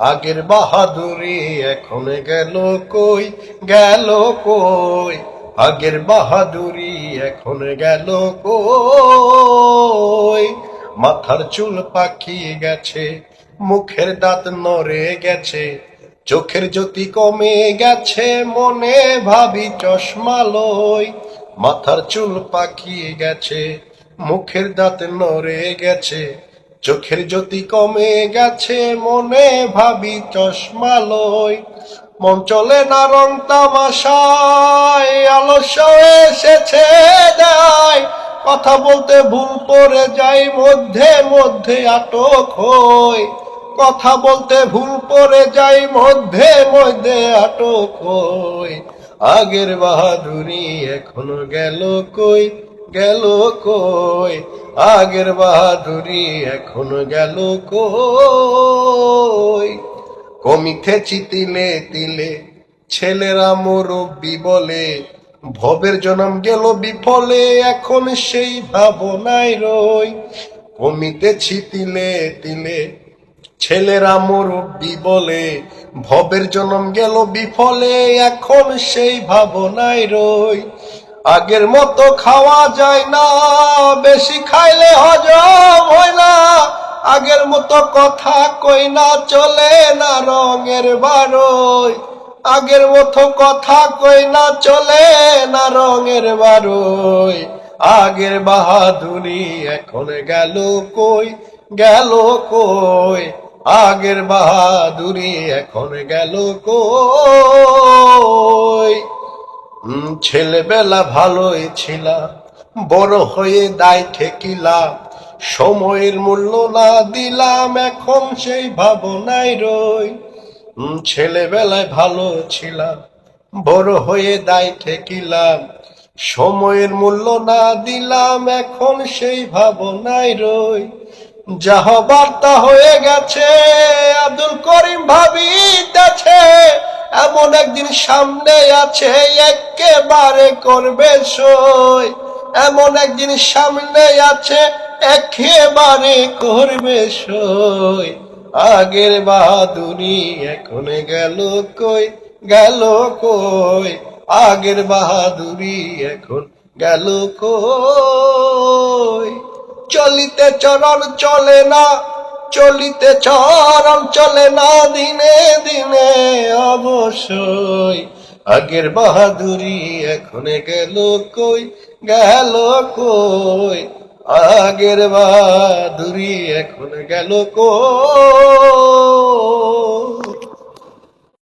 আগের বাহাদুরি এখন গেল কই? গেল কই? আগের বাহাদুরি এখন গেল কই? মাথার চুল পাকিয়ে গেছে, মুখের দাঁত নড়ে গেছে, চোখের জ্যোতি কমে গেছে, মনে ভাবি চশমা লই। মাথার চুল পাকিয়ে গেছে, মুখের দাঁত নড়ে গেছে চোখের জ্যোতি কমে গেছে, মনে ভাবি চশমা লই। মন চলে না রং তামাশায় আলস্য এসেছে দেয়। কথা বলতে ভুল পড়ে যাই, মধ্যে মধ্যে আটক হই। কথা বলতে ভুল পড়ে যাই, মধ্যে মধ্যে আটক হই। আগের বাহাদুরি এখনও গেল কই? গেল কই? আগের বাহাদুরি এখনও গেল কই? কমিতে চিতিলে তিলে, ছেলেরা মুরব্বি বলে, ভবের জনম গেল বিফলে, এখন সেই ভাবনায় রই। কমিতে ছিতিলে তিলে, ছেলেরা মুরব্বি বলে, ভবের জনম গেল বিফলে, এখন সেই ভাবনায় রই। আগের মতো খাওয়া যায় না, বেশি খাইলে হজম হয় না। আগের মতো কথা কই না, চলে না রঙের বারোই। আগের মতো কথা কই না, চলে না রঙের বারোই। আগের বাহাদুরি এখন গেল কই গেল কই? আগের বাহাদুরি এখন গেল কই? ছেলেবেলা ভালোই ছিলাম, বড় হয়ে দায় ঠেকিলাম, সময়ের মূল্য না দিলাম, এখন সেই ভাবনায় রই। ছেলেবেলায় ভালো ছিলাম, বড় হয়ে দায় ঠেকিলাম, সময়ের মূল্য না দিলাম, এখন সেই ভাবনায় রই। যা হবার তা হয়ে গেছে, আব্দুল করিম ভাবিতেছে এমন একদিন সামনে আছে, একেবারে করবে সই। এমন একদিন সামনে আছে, একেবারে করবে সই। আগের বাহাদুরি এখন গেল কই? গেল কই? আগের বাহাদুরি এখন গেল কই? চলিতে চরণ চলে না চলিতে চরম চলে না দিনে দিনে। অবশ্যই আগের বাহাদুরি এখন গেল কই গেল কই? আগের বাহাদুরি এখন গেল কই?